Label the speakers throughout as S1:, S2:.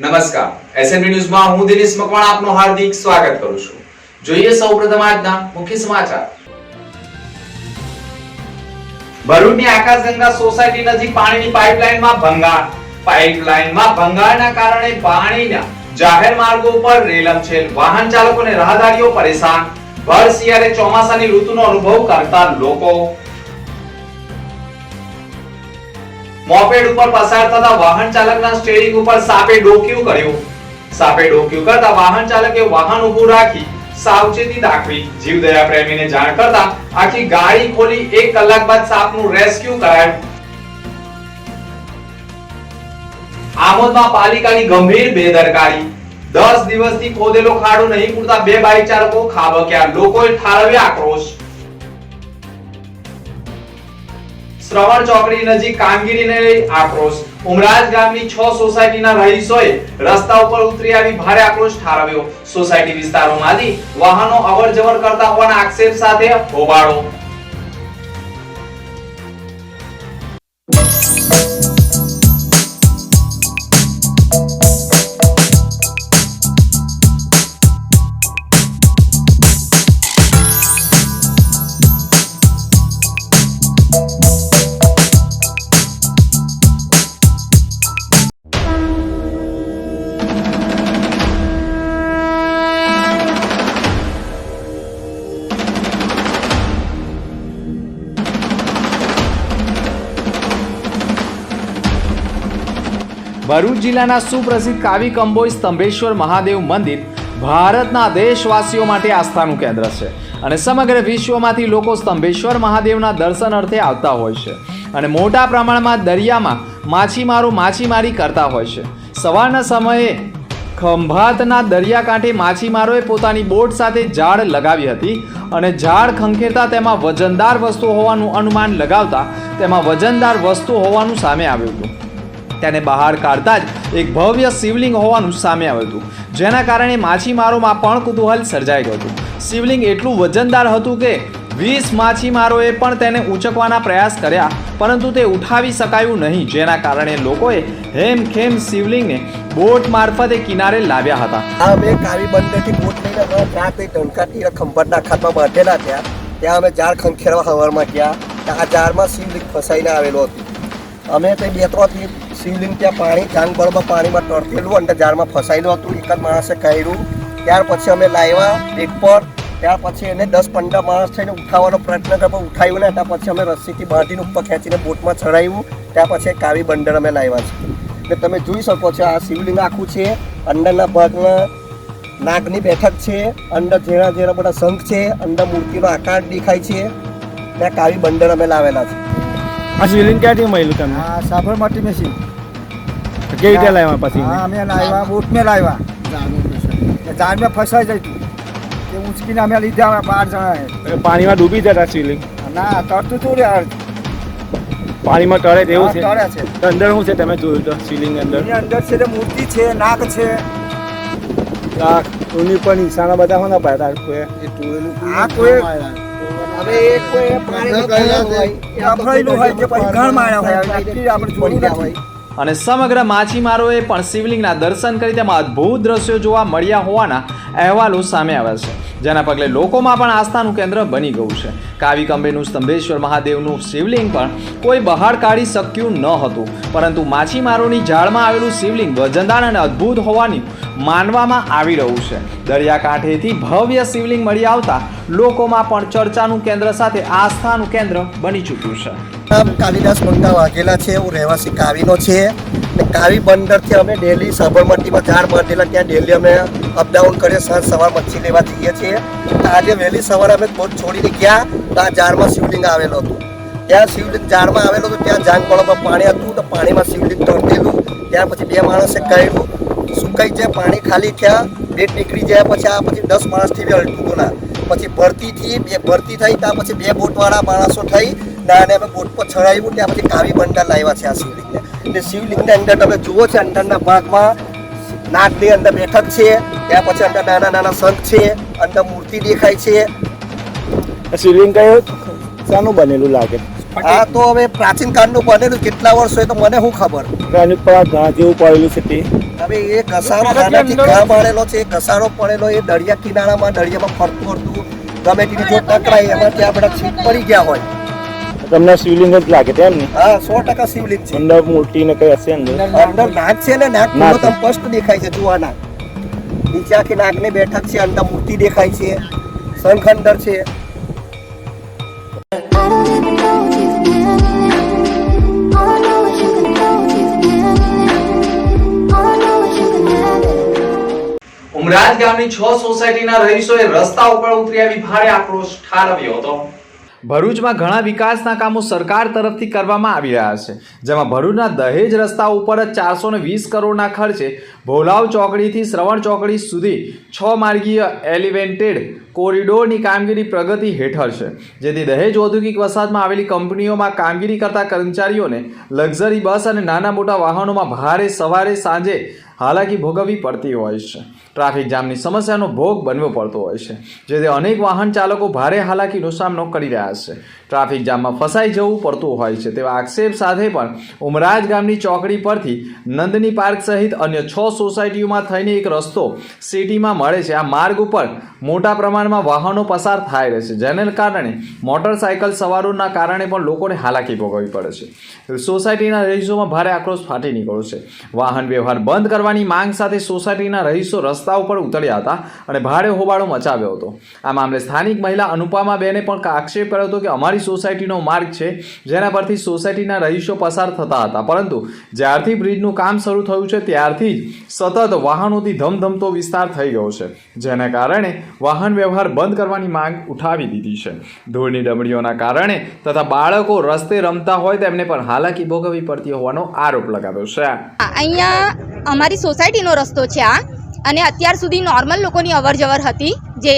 S1: નમસ્કાર. એસએનબી ન્યૂઝમાં હું દિનેશ મકવાણ આપનો હાર્દિક સ્વાગત કરું છું. જોઈએ સૌપ્રથમ આજના મુખ્ય સમાચાર. ભરૂચની આકાશગંગા સોસાયટી નજીક પાણીની પાઇપલાઇનમાં ભંગાણ. પાઇપલાઇનમાં ભંગાણના કારણે પાણીના જાહેર માર્ગો ઉપર રેલમછેલ વાહન ચાલકો અને રાહદારીઓ પરેશાન. ભર શિયાળે ચોમાસાની ઋતુનો અનુભવ કરતા લોકો મોપેડ ઉપર પસાર થતા વાહન ચાલકના સ્ટીયરિંગ ઉપર સાપે ડોક્યું કર્યું. સાપે ડોક્યું કરતા વાહન ચાલકે વાહન ઊભું રાખી સાવચેતી દાખવી. જીવદયા પ્રેમીને જાણ કરતા આખી ગાડી ખોલી એક કલાક બાદ સાપનું રેસ્ક્યુ કરાયું. આમોદમાં પાલિકાની ગંભીર બેદરકારી. દસ દિવસથી ખોદેલો ખાડો નહીં પૂરતા બે બાઇક ચાલકો ખાબક્યા. લોકોએ ઠાલવ્યા આક્રોશ. શ્રવણ ચોકડી નજીક કામગીરીને લઈ આક્રોશ. ઉમરાજ ગામની છ સોસાયટીના રહીશોએ રસ્તા ઉપર ઉતરી આવી ભારે આક્રોશ ઠારવ્યો. સોસાયટી વિસ્તારોમાંથી વાહનો અવર જવર કરતા હોવાના આક્ષેપ સાથે હોબાળો. જિલ્લાના સુપ્રસિદ્ધ કાવી કંબોઈ સ્તંભેશ્વર મહાદેવ મંદિર ભારતના દેશવાસીઓ માટે આસ્થાનું કેન્દ્ર છે અને સમગ્ર વિશ્વમાંથી લોકો સ્તંભેશ્વર મહાદેવના દર્શન અર્થે આવતા હોય છે અને મોટા પ્રમાણમાં દરિયામાં માછીમારો માછીમારી કરતા હોય છે. સવારના સમયે ખંભાતના દરિયાકાંઠે માછીમારોએ પોતાની બોટ સાથે ઝાડ લગાવી હતી અને ઝાડ ખંખેરતા તેમાં વજનદાર વસ્તુ હોવાનું અનુમાન લગાવતા તેમાં વજનદાર વસ્તુ હોવાનું સામે આવ્યું હતું. તેને બહાર કાઢતા જ એક ભવ્ય શિવલિંગ હોવાનું સામે આવ્યું હતું. જેના કારણે માછીમારોમાં પણ કુતૂહલ સર્જાઈ ગયું હતું. શિવલિંગ એટલું વજનદાર હતું કે વીસ માછીમારોએ પણ તેને ઉંચકવાના પ્રયાસ કર્યા, પરંતુ તે ઉઠાવી શકાયું નહીં. જેના કારણે લોકોએ હેમખેમ શિવલિંગને બોટ મારફતે કિનારે લાવ્યા હતા.
S2: અમે કાવી બંદરથી બોટ લઈને અમે ત્યાં તે ટંકાથી ખંભાતના ખાતમાં બાંધેલા થયા. ત્યાં અમે ઝાડ ખંખેરવા હવારમાં ગયા. ત્યાં ઝાડમાં શિવલિંગ ફસાઈને આવેલો હતું. અમે તે બે ત્રણથી શિવલિંગ ત્યાં પાણી ચાંગ બરોબર પાણીમાં તરતેલું અને ઝાડમાં ફસાયેલું હતું. એક જ માણસે કહ્યું ત્યાર પછી અમે લાવ્યા એક પર. ત્યાર પછી એને દસ પંદર માણસ થઈને ઉઠાવવાનો પ્રયત્ન કર્યો પણ ઉઠાવ્યું ને ત્યાર પછી અમે રસ્સીથી બાંધીને ઉપર ખેંચીને બોટમાં ચડાવ્યું. ત્યાર પછી કાવી બંદર અમે લાવ્યા છે. એટલે તમે જોઈ શકો છો આ શિવલિંગ આખું છે. અંદરના ભાગમાં નાગની બેઠક છે. અંદર ઝેરા ઝેરા બધા શંખ છે. અંદર મૂર્તિનો આકાર દેખાય છે. ત્યાં કાવી બંદર અમે લાવેલા છે.
S3: આ શિવલિંગ ક્યાંથી મળ્યું તમને?
S4: હા સાબરમતી મેસી
S3: કેવી રીતે લાવ્યા પછી?
S4: હા અમે લાવ્યા બોટ લાવ્યા. ઝાડ ફસાઈ જાય તું. તે ઊંચકીને અમે લીધા બાર જણા
S3: પાણીમાં ડૂબી જતા શિવલિંગ
S4: ના તરતું તું યાર
S3: પાણીમાં તળે તેવું છે?
S4: તળે છે.
S3: અંદર શું છે તમે જોયું તો શિવલિંગ અંદર?
S4: અંદર છે મૂર્તિ છે નાક છે.
S3: નાક. ઉની પર નિશાના બધા હોના પાડ્યા કોઈ?
S4: આ કોઈ
S2: હવે એ કોઈ પાણી હોય, એ
S4: અફરાયેલું હોય કે પછી ઘણ માર્યા હોય. આપણે
S2: પડી હોય.
S1: અને સમગ્ર માછીમારોએ પણ શિવલિંગના દર્શન કરી તેમાં અદ્ભુત દ્રશ્યો જોવા મળ્યા હોવાના અહેવાલો સામે આવ્યા છે, જેના પગલે લોકોમાં પણ આસ્થાનું કેન્દ્ર બની ગયું છે. કાવી કંબેનું સ્તંભેશ્વર મહાદેવનું શિવલિંગ પણ કોઈ બહાર કાઢી શક્યું ન હતું, પરંતુ માછીમારોની જાળમાં આવેલું શિવલિંગ વજનદાર અને અદ્ભુત હોવાની માનવામાં આવી રહ્યું છે. દરિયાકાંઠેથી ભવ્ય શિવલિંગ મળી આવતા લોકોમાં પણ ચર્ચાનું કેન્દ્ર સાથે આસ્થાનું કેન્દ્ર બની ચૂક્યું છે.
S2: નામ કાલિદાસ મંગા વાઘેલા છે, હું રહેવાસી કાવીનો છે. ને કાવી બંદરથી અમે ડેલી સાબરમતીમાં ઝાડ બાંધેલા, ત્યાં ડેલી અમે અપડાઉન કરીએ, સાંજ સવાર મચ્છી લેવા જઈએ છીએ. આજે વહેલી સવારે અમે બોટ છોડીને ગયા, તો આ ઝાડમાં શિવલિંગ આવેલો હતો. ત્યાં શિવલિંગ ઝાડમાં આવેલો હતો, ત્યાં જાંગ પાણી હતું, તો પાણીમાં શિવલિંગ તરતેલું ત્યાર પછી બે માણસે કહ્યું સુકાઈ જાય પાણી ખાલી થયા ડેટ નીકળી જાય પછી આ પછી દસ માણસથી બી બોલા પછી ભરતીથી બે ભરતી થઈ ત્યાં પછી બે બોટવાળા માણસો થઈ ને અમે બોટ પર ચડાવ્યું ત્યાં પછી કાવી બંદર લાવ્યા છે આ શિવલિંગને. એટલે શિવલિંગની અંદર તમે જુઓ છો અંદરના ભાગમાં નાગની અંદર બેઠક છે ત્યાં પછી અંદર નાના નાના સંત છે અંદર મૂર્તિ દેખાય છે.
S3: શિવલિંગ કયું? શાનું બનેલું લાગે?
S2: આ તો હવે પ્રાચીન કાળનું બનેલું કેટલા વર્ષ હોય તો મને શું ખબર?
S3: એની પર આ ઘા જેવું પડેલું છે તે.
S2: હવે એ કસારો ખાનાથી ઘા પડેલો છે એ કસારો પડેલો એ દરિયા કિનારામાં દરિયામાં ફરતું ફરતું ગમે તેની જો ટકરાય એમાં ત્યાં બધા છીપ પડી ગયા હોય.
S3: તમને શિવલિંગ જ લાગે તેમ ને?
S2: હા સો ટકા શિવલિંગ છે.
S3: અંદર મૂર્તિ ને કઈ હશે અંદર?
S2: અંદર નાક છે ને નાક પૂરો
S3: નાગ.
S2: સ્પષ્ટ દેખાય છે જુઓ નાક નીચે આખી નાકની બેઠક છે અંદર મૂર્તિ દેખાય છે શંખંદર છે.
S1: ઉમરાજ ગામની છ સોસાયટીના રહીશોએ રસ્તા ઉપર ઉતરી આવી ભારે આક્રોશ ઠાલવ્યો હતો. ભરૂચમાં ઘણા વિકાસના કામો સરકાર તરફથી કરવામાં આવી રહ્યા છે, જેમાં ભરૂચના દહેજ રસ્તા ઉપર જ ચારસો વીસ કરોડના ખર્ચે ભોલાવ ચોકડીથી શ્રવણ ચોકડી સુધી છ માર્ગીય એલિવેન્ટેડ કોરિડોરની કામગીરી પ્રગતિ હેઠળ છે, જેથી દહેજ ઔદ્યોગિક વસાહતમાં આવેલી કંપનીઓમાં કામગીરી કરતા કર્મચારીઓને લક્ઝરી બસ અને નાના મોટા વાહનોમાં ભારે સવારે સાંજે હાલાકી ભોગવવી પડતી હોય છે. ટ્રાફિક જામની સમસ્યાનો ભોગ બનવો પડતો હોય છે. જેથી અનેક વાહન ચાલકો ભારે હાલાકીનો સામનો કરી રહ્યા છે. ટ્રાફિક જામમાં ફસાઈ જવું પડતું હોય છે તેવા આક્ષેપ સાથે પણ ઉમરાજ ગામની ચોકડી પરથી નંદની પાર્ક સહિત અન્ય છ સોસાયટીઓમાં થઈને એક રસ્તો સિટીમાં મળે છે. આ માર્ગ ઉપર મોટા પ્રમાણમાં વાહનો પસાર થાય રહે છે, જેને કારણે મોટરસાયકલ સવારોના કારણે પણ લોકોને હાલાકી ભોગવવી પડે છે. સોસાયટીના રહીશોમાં ભારે આક્રોશ ફાટી નીકળ્યો છે. વાહન વ્યવહાર બંધ કરવાની માંગ સાથે સોસાયટીના રહીશો રસ્તા ઉપર ઉતર્યા હતા અને ભારે હોબાળો મચાવ્યો હતો. આ મામલે સ્થાનિક મહિલા અનુપમા બેને પણ આક્ષેપ કર્યો હતો કે અમારી સોસાયટીનો માર્ગ છે, જેના પરથી સોસાયટીના રહીશો પસાર થતા હતા. પરંતુ જ્યારથી બ્રિજનું કામ શરૂ થયું છે, ત્યારથી જ સતત વાહનોથી ધમધમતો વિસ્તાર થઈ ગયો છે, જેના કારણે વાહન વ્યવહાર બંધ કરવાની માંગ ઉઠાવી દીધી છે. ધૂળની ડમડીઓના કારણે તથા બાળકો રસ્તે રમતા હોય તેમને પણ હાલાકી ભોગવવી પડતી હોવાનો આરોપ લગાવ્યો છે.
S5: અહીંયા અમારી સોસાયટીનો રસ્તો છે આ. અને અત્યાર સુધી નોર્મલ લોકોની અવર જવર હતી જે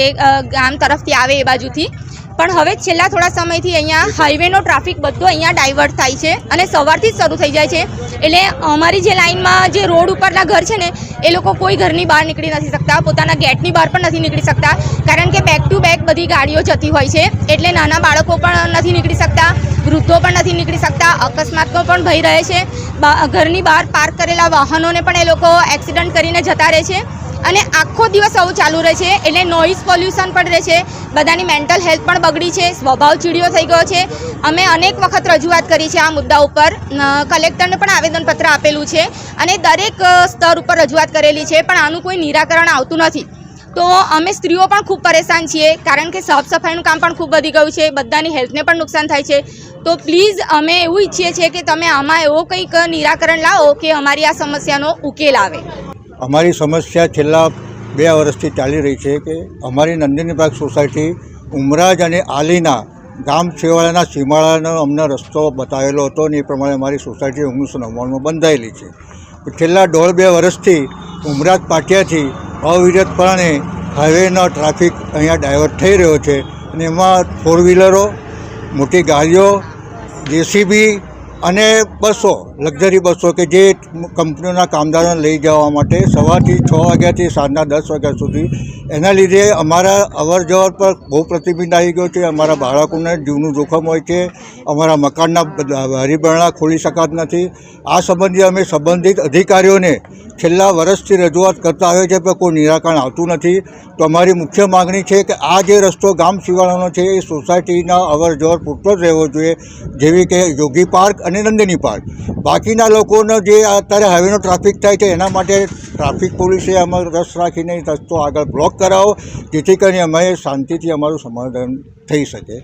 S5: ગામ તરફથી આવે એ બાજુથી. પણ હવે છેલ્લા થોડા સમયથી અહીંયા હાઈવેનો ટ્રાફિક બધો અહીંયા ડાયવર્ટ થાય છે અને સવારથી જ શરૂ થઈ જાય છે. એટલે અમારી જે લાઇનમાં જે રોડ ઉપરના ઘર છે ને, એ લોકો કોઈ ઘરની બહાર નીકળી નથી શકતા, પોતાના ગેટની બહાર પણ નથી નીકળી શકતા, કારણ કે બેક ટુ બેક બધી ગાડીઓ જતી હોય છે, એટલે નાના બાળકો પણ નથી નીકળી શકતા, વૃદ્ધો પણ નથી નીકળી શકતા અકસ્માતનો પણ ભય રહે છે. ઘરની બહાર પાર્ક કરેલા વાહનોને પણ એ લોકો એક્સિડન્ટ કરીને જતા રહે છે. અને આખો દિવસ આવું ચાલુ રહે છે. એટલે નોઇઝ પોલ્યુશન પણ રહે છે. બધાની મેન્ટલ હેલ્થ પણ બગડી છે. સ્વભાવ ચીડિયો થઈ ગયો છે. અમે અનેક વખત રજૂઆત કરી છે આ મુદ્દા ઉપર. કલેક્ટરને પણ આવેદનપત્ર આપેલું છે અને દરેક સ્તર ઉપર રજૂઆત કરેલી છે, પણ આનું કોઈ નિરાકરણ આવતું નથી. તો અમે સ્ત્રીઓ પણ ખૂબ પરેશાન છીએ, કારણ કે સાફ સફાઈનું કામ પણ ખૂબ વધી ગયું છે, બધાની હેલ્થને પણ નુકસાન થાય છે. તો પ્લીઝ અમે એવું ઈચ્છીએ છીએ કે તમે આમાં એવો કંઈક નિરાકરણ લાવો કે અમારી આ સમસ્યાનો ઉકેલ આવે.
S6: અમારી સમસ્યા છેલ્લા બે વર્ષથી ચાલી રહી છે કે અમારી નંદિની પાર્ક સોસાયટી ઉમરાજ અને આલીના ગામ છેવાડાના સીમાડાનો અમને રસ્તો બતાવેલો હતો અને એ પ્રમાણે અમારી સોસાયટી ઓગણીસો નવ્વાણુંમાં બંધાયેલી છે. છેલ્લા દોઢ બે વર્ષથી ઉમરાજ પાટિયાથી અવિરતપણે હાઈવેનો ટ્રાફિક અહીંયા ડાયવર્ટ થઈ રહ્યો છે અને એમાં ફોર વ્હીલરો મોટી ગાડીઓ, જેસીબી અને બસો, લક્ઝરી બસો કે જે કંપનીઓના કામદારોને લઈ જવા માટે સવારથી છ વાગ્યાથી સાંજના દસ વાગ્યા સુધી એના લીધે અમારા અવર જવર પર બહુ પ્રતિબિંબ આવી ગયો છે. અમારા બાળકોને જીવનું જોખમ હોય છે. અમારા મકાનના હરિબરણા ખોલી શકાત નથી. આ સંબંધે અમે સંબંધિત અધિકારીઓને છેલ્લા વર્ષથી રજૂઆત કરતા આવ્યા છે પણ કોઈ નિરાકરણ આવતું નથી. તો અમારી મુખ્ય માગણી છે કે આ જે રસ્તો ગામ સિવાળાનો છે, એ સોસાયટીના અવર જવર પૂરતો જ રહેવો જોઈએ. જેવી કે યોગી પાર્ક અને નંદિની પાર્ક બાકીના લોકોનો જે અત્યારે હાઈવેનો ટ્રાફિક થાય છે એના માટે ટ્રાફિક પોલીસે અમારો રસ રાખીને રસ્તો આગળ બ્લોક કરાવો જેથી કરીને અમે શાંતિથી અમારું સમાધાન થઈ શકે.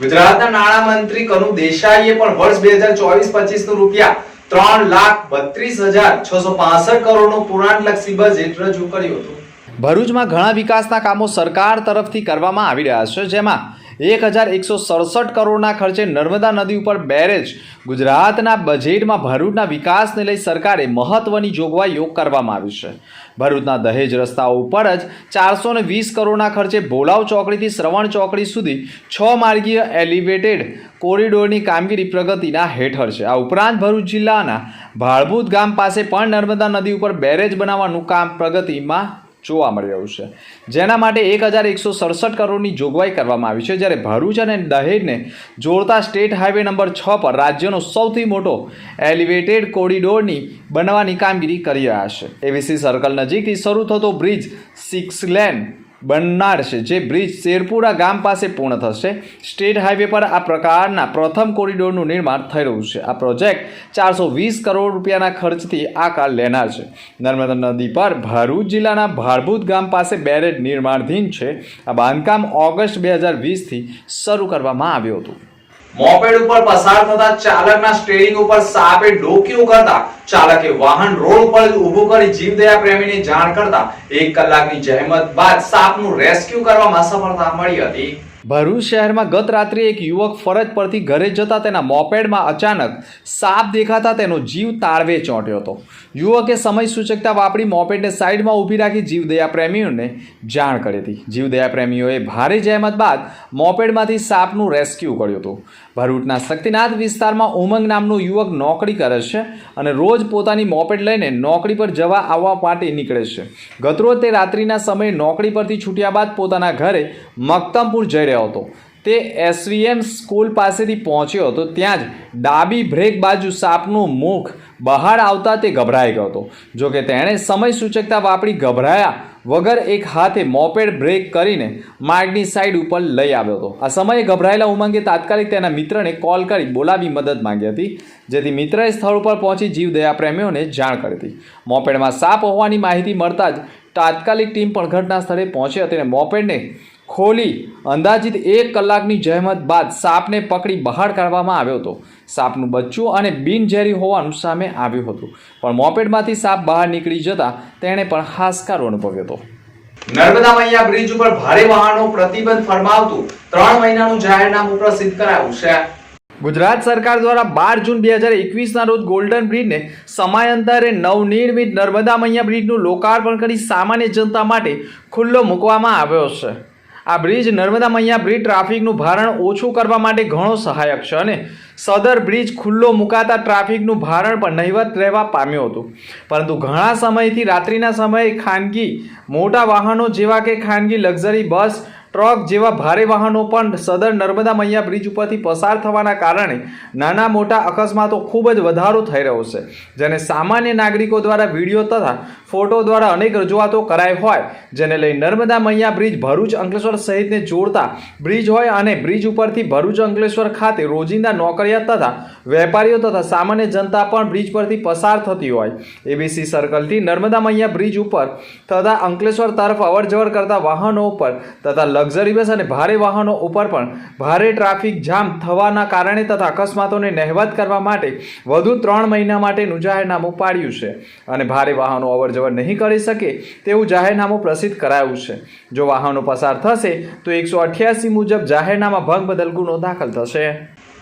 S1: ગુજરાતના નાણામંત્રી કનુ દેસાઈએ પણ વર્ષ બે હજાર ચોવીસ પચીસનું રૂપિયા ત્રણ લાખ બત્રીસ હજાર છસો પાસઠ કરોડનું પુરાણલક્ષી બજેટ રજૂ કર્યું હતું. ભરૂચમાં ઘણા વિકાસના કામો સરકાર તરફથી કરવામાં આવી રહ્યા છે જેમાં એક હજાર એકસો સડસઠ કરોડના ખર્ચે નર્મદા નદી ઉપર બેરેજ. ગુજરાતના બજેટમાં ભરૂચના વિકાસને લઈ સરકારે મહત્વની જોગવાઈઓ કરવામાં આવી છે. ભરૂચના દહેજ રસ્તાઓ ઉપર જ ચારસો ને વીસ કરોડના ખર્ચે ભોલાવ ચોકડીથી શ્રવણ ચોકડી સુધી છ માર્ગીય એલિવેટેડ કોરિડોરની કામગીરી પ્રગતિના હેઠળ છે. આ ઉપરાંત ભરૂચ જિલ્લાના ભાળભૂત ગામ પાસે પણ નર્મદા નદી ઉપર બેરેજ બનાવવાનું કામ પ્રગતિમાં જોવા મળી રહ્યું છે. જેના માટે એક હજાર એકસો સડસઠ કરોડની જોગવાઈ કરવામાં આવી છે. જ્યારે ભરૂચ અને દહેજને જોડતા સ્ટેટ હાઈવે નંબર છ પર રાજ્યનો સૌથી મોટો એલિવેટેડ કોરિડોરની બનાવવાની કામગીરી કરી રહ્યા છે. એવીસી સર્કલ નજીકથી શરૂ થતો બ્રિજ સિક્સ લેન બનનાર છે જે બ્રિજ શેરપુરા ગામ પાસે પૂર્ણ થશે. સ્ટેટ હાઈવે પર આ પ્રકારના પ્રથમ કોરિડોરનું નિર્માણ થઈ રહ્યું છે. આ પ્રોજેક્ટ ચારસો વીસ કરોડ રૂપિયાના ખર્ચથી આકાર લેનાર છે. નર્મદા નદી પર ભરૂચ જિલ્લાના ભારભૂત ગામ પાસે બેરેજ નિર્માણધીન છે. આ બાંધકામ ઓગસ્ટ બે હજાર વીસથી શરૂ કરવામાં આવ્યું હતું. મોપેડ ઉપર પસાર થતા ચાલકના સ્ટેરિંગ ઉપર સાપે ડોક્યું કરતા ચાલકે વાહન રોડ ઉપર ઊભું કરી જીવદયા પ્રેમીને જાણ કરતા એક કલાકની જહેમત બાદ સાપનું રેસ્ક્યુ કરવામાં સફળતા મળી હતી. ભરૂચ શહેરમાં ગત રાત્રે એક યુવક ફરજ પરથી ઘરે જતા તેના મોપેડમાં અચાનક સાપ દેખાતા તેનો જીવ તાળવે ચોંટ્યો હતો. યુવકે સમય સૂચકતા વાપરી મોપેડને સાઈડમાં ઊભી રાખી જીવદયા પ્રેમીઓને જાણ કરી હતી. જીવદયા પ્રેમીઓએ ભારે જહેમત બાદ મોપેડમાંથી સાપનું રેસ્ક્યુ કર્યું હતું. ભરૂચના શક્તિનાથ વિસ્તારમાં ઉમંગ નામનો યુવક નોકરી કરે છે અને રોજ પોતાની મોપેડ લઈને નોકરી પર જવા આવવા માટે નીકળે છે. ગતરોજ તે રાત્રિના સમયે નોકરી પરથી છૂટ્યા બાદ પોતાના ઘરે મક્તમપુર જઈ રહ્યો હતો. તે એસવીએમ સ્કૂલ પાસેથી પહોંચ્યો હતો, ત્યાં જ ડાબી બ્રેક બાજુ સાપનું મુખ બહાર આવતા તે ગભરાઈ ગયો હતો. જોકે તેણે સમય સૂચકતા વાપરી ગભરાયા વગર એક હાથે મોપેડ બ્રેક કરીને માર્ગની સાઈડ ઉપર લઈ આવ્યો હતો. આ સમયે ગભરાયેલા ઉમંગે તાત્કાલિક તેના મિત્રને કોલ કરી બોલાવી મદદ માંગી હતી. જેથી મિત્રએ સ્થળ ઉપર પહોંચી જીવદયા પ્રેમીઓને જાણ કરી હતી. મોપેડમાં સાપ હોવાની માહિતી મળતા જ તાત્કાલિક ટીમ પણ ઘટના સ્થળે પહોંચી હતી અને મોપેડને ખોલી અંદાજિત એક કલાકની જહેમત બાદ સાપને પકડી બહાર કાઢવામાં આવ્યો હતો. સાપનું બચ્ચું અને બિનઝેરી હોવાનું સામે આવ્યું હતું. પણ મોપેડમાંથી સાપ બહાર નીકળી જતા તેણે પણ હાશકારો અનુભવ્યો હતો. નર્મદા મૈયા બ્રિજ ઉપર ભારે વાહનો પ્રતિબંધ ફરમાવતું ત્રણ મહિનાનું જાહેરનામું પ્રસિદ્ધ કરાયું છે. ગુજરાત સરકાર દ્વારા બાર જૂન બે હજાર એકવીસના રોજ ગોલ્ડન બ્રિજને સમયાંતરે નવનિર્મિત નર્મદા મૈયા બ્રિજનું લોકાર્પણ કરી સામાન્ય જનતા માટે ખુલ્લો મૂકવામાં આવ્યો છે. આ બ્રિજ નર્મદા મૈયા બ્રિજ ટ્રાફિકનું ભારણ ઓછું કરવા માટે ઘણો સહાયક છે અને સદર બ્રિજ ખુલ્લો મુકાતા ટ્રાફિકનું ભારણ પણ નહિવત રહેવા પામ્યું હતું. પરંતુ ઘણા સમયથી રાત્રિના સમયે ખાનગી મોટા વાહનો જેવા કે ખાનગી લક્ઝરી બસ ટ્રક જેવા ભારે વાહનો પણ સદર નર્મદા મૈયા બ્રિજ ઉપરથી પસાર થવાના કારણે નાના મોટા અકસ્માતો ખૂબ જ વધારો થઈ રહ્યો છે. જેને સામાન્ય નાગરિકો દ્વારા વીડિયો તથા ફોટો દ્વારા અનેક રજૂઆતો કરાઈ હોય, જેને લઈ નર્મદા મૈયા બ્રિજ ભરૂચ અંકલેશ્વર સહિતને જોડતા બ્રિજ હોય અને બ્રિજ ઉપરથી ભરૂચ અંકલેશ્વર ખાતે રોજિંદા નોકરિયાત તથા વેપારીઓ તથા સામાન્ય જનતા પણ બ્રિજ પરથી પસાર થતી હોય. એબીસી સર્કલથી નર્મદા મૈયા બ્રિજ ઉપર તથા અંકલેશ્વર તરફ અવરજવર કરતા વાહનો ઉપર તથા લક્ઝરી બસ અને ભારે વાહનો ઉપર પણ ભારે ટ્રાફિક જામ થવાના કારણે તથા અકસ્માતોને નહેવત કરવા માટે વધુ ત્રણ મહિના માટેનું જાહેરનામું પાડ્યું છે. અને ભારે વાહનો અવરજવર નહીં કરી શકે તેવું જાહેરનામું પ્રસિદ્ધ કરાયું છે. જો વાહનો પસાર થશે, તો એકસો અઠ્યાસી મુજબ જાહેરનામા ભંગ બદલ ગુનો દાખલ થશે.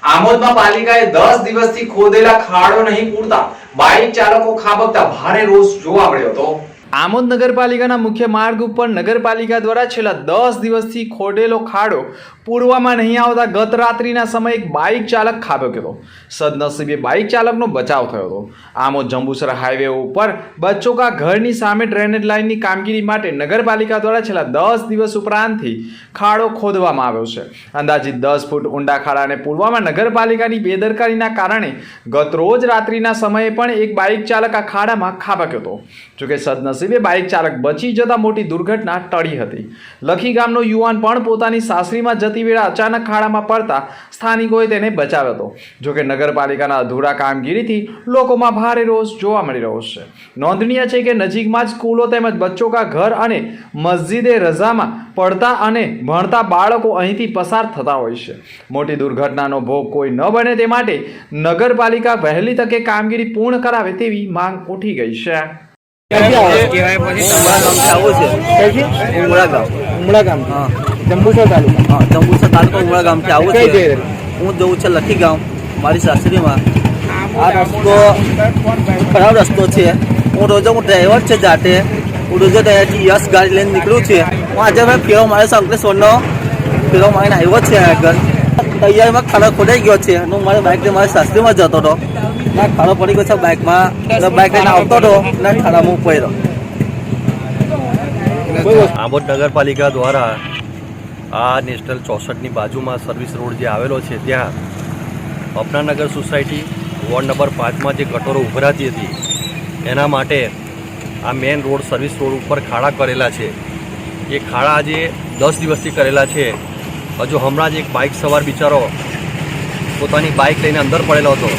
S1: આમોદમાં પાલિકાએ દસ દિવસથી ખોદેલા ખાડો નહીં પૂરતા. બાઇક ચાલકો ખાબકતા ભારે રોષ જોવા મળ્યો હતો. આમોદ નગરપાલિકાના મુખ્ય માર્ગ ઉપર નગરપાલિકા દ્વારા છેલ્લા દસ દિવસથી ખોડેલો ખાડો પૂરવામાં નહીં આવતા. ગત રાત્રિના સમયે એક બાઇક ચાલક ખાબક્યો હતો. સદનસીબે બાઇક ચાલકનો બચાવ થયો હતો. આમો જંબુસર હાઈવે ઉપર બચ્ચોકા ઘરની સામે ડ્રેનેજ લાઇનની કામગીરી માટે નગરપાલિકા દ્વારા છેલ્લા દસ દિવસ ઉપરાંતથી ખાડો ખોદવામાં આવ્યો છે. અંદાજિત દસ ફૂટ ઊંડા ખાડાને પૂર્વમાં નગરપાલિકાની બેદરકારીના કારણે ગત રોજ રાત્રિના સમયે પણ એક બાઇક ચાલક આ ખાડામાં ખાબક્યો હતો. જોકે સદનસીબે બાઇક ચાલક બચી જતા મોટી દુર્ઘટના ટળી હતી. લખી ગામનો યુવાન પણ પોતાની સાસરીમાં જતી વેળા અચાનક ખાડામાં પડતા સ્થાનિકોએ તેને બચાવ્યો હતો. જોકે નગરપાલિકાના અધૂરા કામગીરીથી લોકોમાં ભારે રોષ જોવા મળી રહ્યો છે. નોંધનીય છે કે નજીકમાં જ સ્કૂલો તેમજ બચ્ચોકા ઘર અને મસ્જિદે રઝામાં પડતા અને ભણતા બાળકો અહીંથી પસાર થતા હોય છે. મોટી દુર્ઘટનાનો ભોગ કોઈ ન બને તે માટે નગરપાલિકા વહેલી તકે કામગીરી પૂર્ણ કરાવે તેવી માંગ ઉઠી ગઈ છે.
S3: ઉમરા ગામ. ઉમળા ગામ. જંબુસર તાલુકા.
S7: હા જંબુસર તાલુકા ઉમરા ગામથી આવું છે. હું જવું છે લખી ગામ મારી સાસરીમાં. આ રસ્તો ખરાબ રસ્તો છે. હું રોજે હું ડ્રાઈવર છે જાતે. હું રોજે ત્યાંથી યશ ગાડી લઈને નીકળું છે. હું આજે મેં ફેરો મારે છે અંકલેશ્વરનો. ફેરો મારીને આવ્યો છે આગળ. તૈયારીમાં ખાડો ખોદાઈ ગયો છે. હું મારે બાઇક મારી સાસરીમાં જતો હતો. ના ખાડો પડી ગયો છે બાઇકમાં બાઇક લઈને આવતો હતો ને ખાડામાં પડ્યો.
S8: આંબોદ નગરપાલિકા દ્વારા આ નેશનલ ચોસઠની બાજુમાં સર્વિસ રોડ જે આવેલો છે, ત્યાં અપનાનગર સોસાયટી વોર્ડ નંબર પાંચમાં જે ગટોરો ઉભરાતી હતી, એના માટે આ મેઇન રોડ સર્વિસ રોડ ઉપર ખાડા કરેલા છે. એ ખાડા આજે દસ દિવસથી કરેલા છે. હજુ હમણાં જ એક બાઇક સવાર બિચારો પોતાની બાઇક લઈને અંદર પડેલો હતો.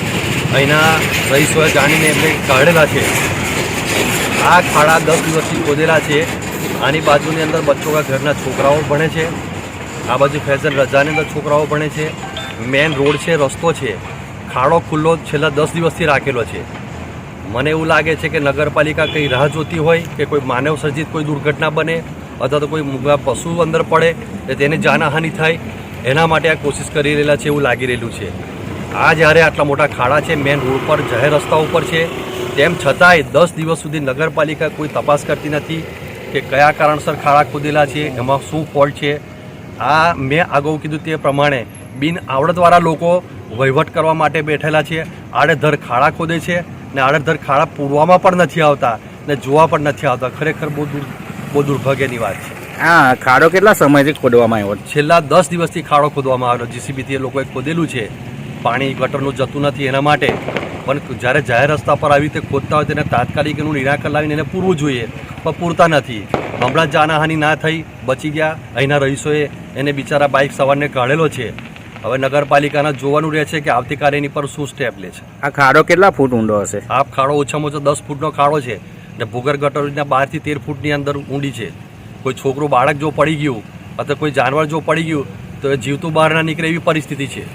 S8: અહીંના રહીશોએ જાણીને એમને કાઢેલા છે. આ ખાડા દસ દિવસથી ખોદેલા છે. આની બાજુની અંદર બચ્ચોગા ઘરના છોકરાઓ ભણે છે. આ બાજુ ફેશન રજાની અંદર છોકરાઓ ભણે છે. મેન રોડ છે, રસ્તો છે. ખાડો ખુલ્લો છેલ્લા દસ દિવસથી રાખેલો છે. મને એવું લાગે છે કે નગરપાલિકા કંઈ રાહ જોતી હોય કે કોઈ માનવ સર્જિત કોઈ દુર્ઘટના બને અથવા તો કોઈ મૂંગા પશુ અંદર પડે તો તેને જાનહાનિ થાય, એના માટે આ કોશિશ કરી રહેલા છે એવું લાગી રહેલું છે. આ જ્યારે આટલા મોટા ખાડા છે, મેન રોડ પર, જાહેર રસ્તા ઉપર છે, તેમ છતાંય દસ દિવસ સુધી નગરપાલિકા કોઈ તપાસ કરતી નથી કે કયા કારણસર ખાડા ખોદેલા છે, એમાં શું ફોલ્ટ છે આ મેં અગાઉ કીધું તે પ્રમાણે બિન આવડતવાળા લોકો વહીવટ કરવા માટે બેઠેલા છે. આડેધર ખાડા ખોદે છે ને આડેધર ખાડા પૂરવામાં પણ નથી આવતા ને જોવા પણ નથી આવતા. ખરેખર બહુ દુર બહુ દુર્ભાગ્યની વાત છે.
S3: હા ખાડો કેટલા સમયથી ખોદવામાં આવ્યો?
S8: છેલ્લા દસ દિવસથી ખાડો ખોદવામાં આવ્યો. જીસીબીથી એ લોકોએ ખોદેલું છે. પાણી ગટરનું જતું નથી એના માટે. પણ જ્યારે જાહેર રસ્તા પર આવી રીતે ખોદતા હોય તેને તાત્કાલિક એનું નિરાકરણ લાવીને એને પૂરવું જોઈએ. પણ પૂરતા નથી. હમણાં જ જાનહાની ના થઈ બચી ગયા. અહીંના રહીશોએ એને બિચારા બાઇક સવારને કાઢેલો છે. હવે નગરપાલિકાના જોવાનું રહે છે કે આવતીકાલે એની પર શું સ્ટેપ લે છે.
S3: આ ખાડો કેટલા ફૂટ ઊંડો હશે?
S8: આ ખાડો ઓછામાં ઓછો દસ ફૂટનો ખાડો છે ને ભૂગર ગટરના બારથી તેર ફૂટની અંદર ઊંડી છે. કોઈ છોકરું બાળક જો પડી ગયું અથવા કોઈ જાનવર જો પડી ગયું તો એ જીવતું બહાર ના નીકળે એવી પરિસ્થિતિ છે.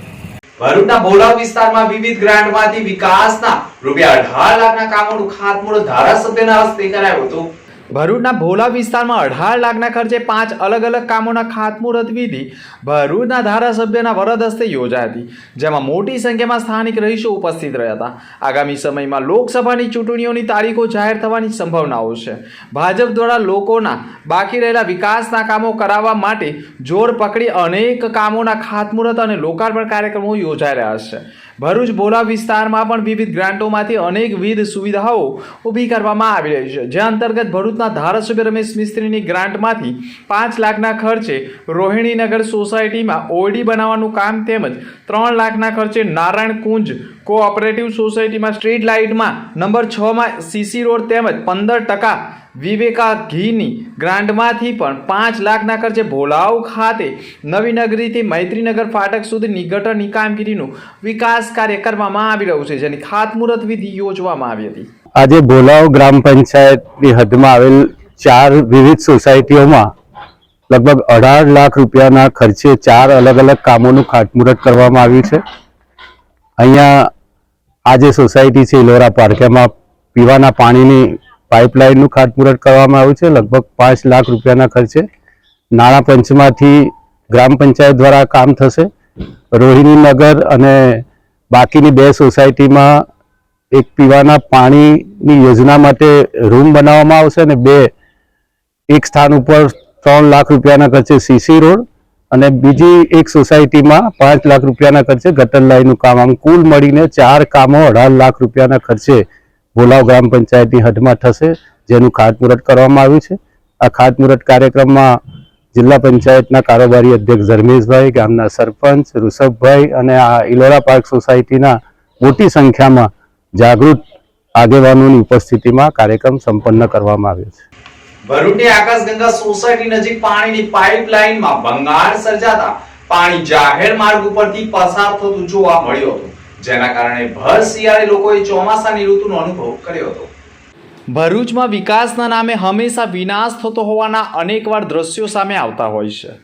S1: ભરૂચના ભોલાવ વિસ્તારમાં વિવિધ ગ્રાન્ટમાંથી વિકાસના રૂપિયા અઢાર લાખના કામોનું ખાતમુહૂર્ત ધારાસભ્યના હસ્તે કરાયું હતું. ભરૂચના ભોલા વિસ્તારમાં અઢાર લાખના ખર્ચે પાંચ અલગ અલગ કામોના ખાતમુહૂર્ત વિધિ ભરૂચના ધારાસભ્યના વરદ હસ્તે યોજાઈ હતી, જેમાં મોટી સંખ્યામાં સ્થાનિક રહીશો ઉપસ્થિત રહ્યા હતા. આગામી સમયમાં લોકસભાની ચૂંટણીઓની તારીખો જાહેર થવાની સંભાવનાઓ છે. ભાજપ દ્વારા લોકોના બાકી રહેલા વિકાસના કામો કરાવવા માટે જોર પકડી અનેક કામોના ખાતમુહૂર્ત અને લોકાર્પણ કાર્યક્રમો યોજાઈ રહ્યા છે. ભરૂચ ભોલા વિસ્તારમાં પણ વિવિધ ગ્રાન્ટોમાંથી અનેકવિધ સુવિધાઓ ઊભી કરવામાં આવી રહી છે. જે અંતર્ગત ભરૂચના ધારાસભ્ય રમેશ મિસ્ત્રીની ગ્રાન્ટમાંથી પાંચ લાખના ખર્ચે રોહિણીનગર સોસાયટીમાં ઓરડી બનાવવાનું કામ તેમજ ત્રણ લાખના ખર્ચે નારાયણ કુંજ કોઓપરેટિવ સોસાયટીમાં સ્ટ્રીટ લાઇટમાં નંબર છમાં સીસી રોડ તેમજ પંદર ટકા વિવેકા ઘીની ગ્રાન્ટમાંથી પણ પાંચ લાખના ખર્ચે ભોલાવ ખાતે નવી નગરીથી મૈત્રીનગર ફાટક સુધીની ગટરની કામગીરીનું વિકાસ કાર્ય કરવામાં આવી રહ્યું છે, જેની ખાતમુહૂર્ત વિધિ યોજવામાં આવી હતી.
S9: આજે ભોલાવ ગ્રામ પંચાયતની હદમાં આવેલ ચાર વિવિધ સોસાયટીઓમાં લગભગ અઢાર લાખ રૂપિયાના ખર્ચે ચાર અલગ અલગ કામોનું ખાતમુહૂર્ત કરવામાં આવ્યું છે. અહીંયા આ જે સોસાયટી છે, ઇલોરા પાર્ક, એમાં પીવાના પાણીની પાઇપલાઇનનું ખાતમુહૂર્ત કરવામાં આવ્યું છે, લગભગ પાંચ લાખ રૂપિયાના ખર્ચે. નાણાં પંચમાંથી ગ્રામ પંચાયત દ્વારા કામ થશે. રોહિણી નગર અને બાકીની બે સોસાયટીમાં એક પીવાના પાણીની યોજના માટે રૂમ બનાવવામાં આવશે અને બે, એક સ્થાન ઉપર ત્રણ લાખ રૂપિયાના ખર્ચે સીસી રોડ અને બીજી એક સોસાયટીમાં પાંચ લાખ રૂપિયાના ખર્ચે ગટર લાઈનનું કામ. આમ કુલ મળીને ચાર કામો અઢાર લાખ રૂપિયાના ખર્ચે ભોલાવ ગ્રામ પંચાયતની હદમાં થશે, જેનું ખાતમુહૂર્ત કરવામાં આવ્યું છે. આ ખાતમુહૂર્ત કાર્યક્રમમાં જિલ્લા પંચાયતના કારોબારી અધ્યક્ષ ધર્મેશભાઈ, ગામના સરપંચ ઋષભભાઈ અને આ ઇલોરા પાર્ક સોસાયટીના મોટી સંખ્યામાં જાગૃત આગેવાનોની ઉપસ્થિતિમાં કાર્યક્રમ સંપન્ન કરવામાં આવ્યો છે.
S1: ભરૂચની આકાશગંગા સોસાયટી નજીક પાણીની પાઇપલાઇનમાં ભંગાણ સર્જાતા પાણી જાહેર માર્ગ ઉપરથી પસાર થતું જોવા મળ્યું હતું, જેના કારણે ભર શિયાળે લોકોએ ચોમાસાની ઋતુનો અનુભવ કર્યો હતો. ભરૂચમાં વિકાસના નામે હંમેશા વિનાશ થતો હોવાના અનેકવાર દ્રશ્યો સામે આવતા હોય છે.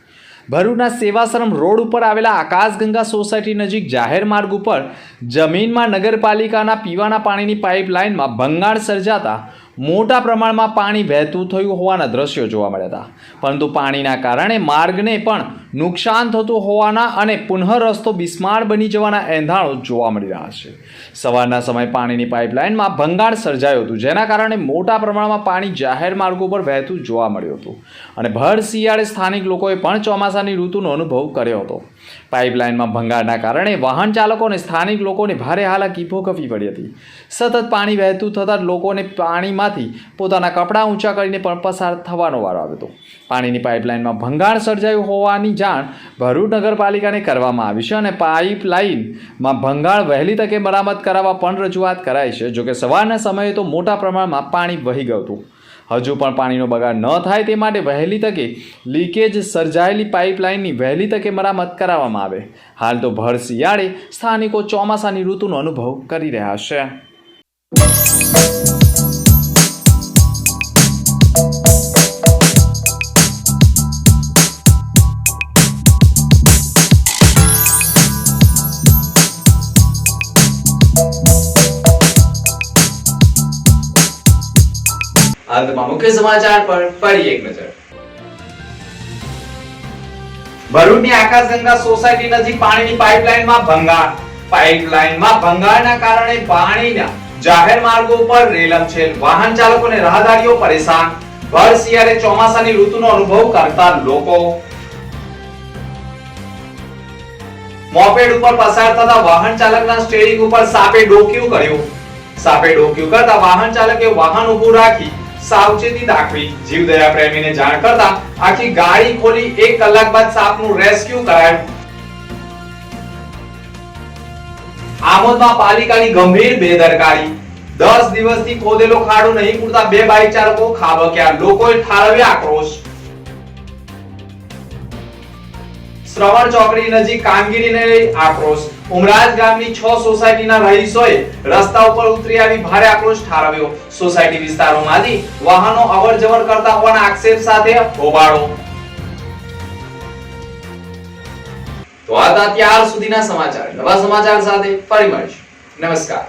S1: ભરૂચના સેવાશ્રમ રોડ ઉપર આવેલા આકાશગંગા સોસાયટી નજીક જાહેર માર્ગ ઉપર જમીનમાં નગરપાલિકાના પીવાના પાણીની પાઇપલાઇનમાં ભંગાણ સર્જાતા મોટા પ્રમાણમાં પાણી વહેતું થયું હોવાના દ્રશ્યો જોવા મળ્યા હતા. પરંતુ પાણીના કારણે માર્ગને પણ નુકસાન થતું હોવાના અને પુનઃ રસ્તો બિસ્માર બની જવાના એંધાણો જોવા મળી રહ્યા છે. સવારના સમયે પાણીની પાઇપલાઇનમાં ભંગાણ સર્જાયું હતું, જેના કારણે મોટા પ્રમાણમાં પાણી જાહેર માર્ગો પર વહેતું જોવા મળ્યું હતું. અને ભર શિયાળે સ્થાનિક લોકોએ પણ ચોમાસાની ઋતુનો અનુભવ કર્યો હતો. પાઇપલાઇનમાં ભંગારના કારણે વાહન ચાલકો અને સ્થાનિક લોકોને ભારે હાલાકી ભોગવવી પડી હતી. સતત પાણી વહેતું થતાં લોકોને પાણીમાંથી પોતાના કપડાં ઊંચા કરીને પણ પસાર થવાનો વારો આવ્યો હતો. પાણીની પાઇપલાઇનમાં ભંગાણ સર્જાયું હોવાની જાણ ભરૂચ નગરપાલિકાને કરવામાં આવી છે અને પાઇપલાઇનમાં ભંગાણ વહેલી તકે મરામત કરાવવા પણ રજૂઆત કરાઈ છે. જોકે સવારના સમયે તો મોટા પ્રમાણમાં પાણી વહી ગયું હતું. હજુ પણ પાણીનો બગાડ ન થાય તે માટે વહેલી તકે લીકેજ સર્જાયેલી પાઇપલાઇનની વહેલી તકે મરામત કરાવવામાં આવે. હાલ તો ભર શિયાળે સ્થાનિકો ચોમાસાની ઋતુનો અનુભવ કરી રહ્યા છે. અંતમાં મુખ્ય સમાચાર પર ફરી એક નજર. ભરૂચની આકાશગંગા સોસાયટી નજીક પાણીની પાઇપલાઇનમાં ભંગાણ. પાઇપલાઇનમાં ભંગાણના કારણે પાણીના જાહેર માર્ગો પર રેલમછેલ વાહન ચાલકોને રાહદારીઓ પરેશાન. ભર શિયાળે ચોમાસાની ઋતુનો અનુભવ કરતા લોકો. મોપેડ ઉપર પસાર થતા વાહન ચાલકના સ્ટેરિંગ ઉપર સાપે ડોક્યું કર્યું. સાપે ડોક્યું કરતા વાહન ચાલકે વાહન ઊભું રાખી સાવચેતી દાખવી. જીવદયા પ્રેમીને જાણ કરતા આખી ગાડી ખોલી, એક કલાક બાદ સાપનું રેસ્ક્યુ કરાયું. આમોદમાં પાલિકાની ગંભીર બેદરકારી. દસ દિવસથી ખોદેલો ખાડો નહીં પૂરતા બે બાઇક ચાલકો ખાબક્યા. લોકોએ ઠાલવ્યા આક્રોશ. શ્રવણ ચોકડી નજીક કામગીરીને આક્રોશ. ઉમરાજ ગામની છ સોસાયટીના રહીશોએ રસ્તા ઉપર ઉતરી આવી ભારે આક્રોશ ઠારવ્યો. સોસાયટી વિસ્તારોમાંથી વાહનો અવર જવર કરતા હોવાના આક્ષેપ સાથે હોબાળો. તો આ હતા ત્યાર સુધીના સમાચાર. નવા સમાચાર સાથે ફરી મળીશું. નમસ્કાર.